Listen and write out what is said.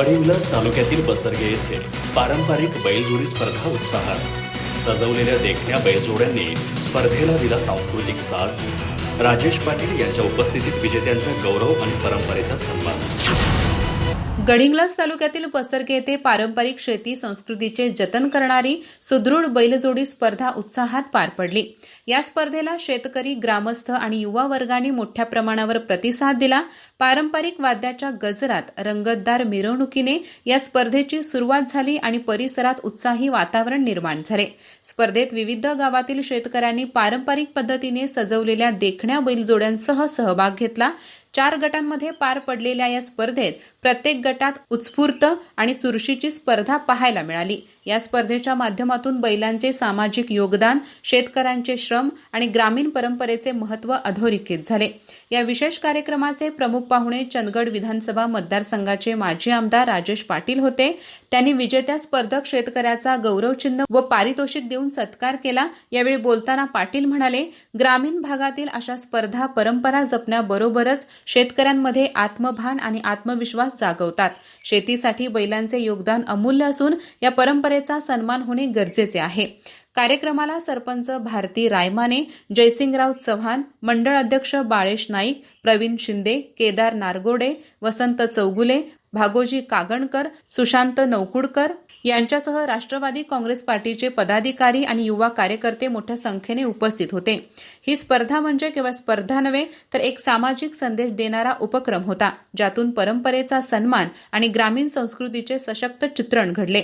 गडिंग्लज तालुक्यातील बसरगे येथे पारंपरिक बैलजोडी स्पर्धा उत्साहात. सजवलेल्या देखण्या बैलजोड्यांनी स्पर्धेला दिला सांस्कृतिक साज. राजेश पाटील यांच्या उपस्थितीत विजेत्यांचा गौरव आणि परंपरेचा सन्मान. गडिंग्लज तालुक्यातील पसरगे येथे पारंपरिक शेती संस्कृतीचे जतन करणारी सुदृढ बैलजोडी स्पर्धा उत्साहात पार पडली. या स्पर्धेला शेतकरी ग्रामस्थ आणि युवा वर्गाने मोठ्या प्रमाणावर प्रतिसाद दिला. पारंपरिक वाद्याच्या गजरात रंगतदार मिरवणुकीने या स्पर्धेची सुरुवात झाली आणि परिसरात उत्साही वातावरण निर्माण झाले. स्पर्धेत विविध गावातील शेतकऱ्यांनी पारंपरिक पद्धतीने सजवलेल्या देखण्या बैलजोड्यांसह सहभाग घेतला. चार गटांमध्ये पार पडलेल्या या स्पर्धेत प्रत्येक गटात उत्स्फूर्त आणि चुरशीची स्पर्धा पाहायला मिळाली. या स्पर्धेच्या माध्यमातून बैलांचे सामाजिक योगदान शेतकऱ्यांचे श्रम आणि ग्रामीण परंपरेचे महत्त्व अधोरेखित झाले. या विशेष कार्यक्रमाचे प्रमुख पाहुणे चंदगड विधानसभा मतदारसंघाचे माजी आमदार राजेश पाटील होते. त्यांनी विजेत्या स्पर्धक शेतकऱ्याचा गौरवचिन्ह व पारितोषिक देऊन सत्कार केला. यावेळी बोलताना पाटील म्हणाले ग्रामीण भागातील अशा स्पर्धा परंपरा जपण्याबरोबरच शेतकऱ्यांमध्ये आत्मभान आणि आत्मविश्वास जागवतात. शेतीसाठी बैलांचे योगदान अमूल्य असून या परंपरा परंपरेचा सन्मान होणे गरजेचे आहे. कार्यक्रमाला सरपंच भारती रायमाने जयसिंगराव चव्हाण मंडळ अध्यक्ष बाळेश नाईक प्रवीण शिंदे केदार नारगोडे वसंत चौगुले भागोजी कागणकर सुशांत नौकुडकर यांच्यासह राष्ट्रवादी काँग्रेस पार्टीचे पदाधिकारी आणि युवा कार्यकर्ते मोठ्या संख्येने उपस्थित होते. ही स्पर्धा म्हणजे केवळ स्पर्धा नव्हे तर एक सामाजिक संदेश देणारा उपक्रम होता ज्यातून परंपरेचा सन्मान आणि ग्रामीण संस्कृतीचे सशक्त चित्रण घडले.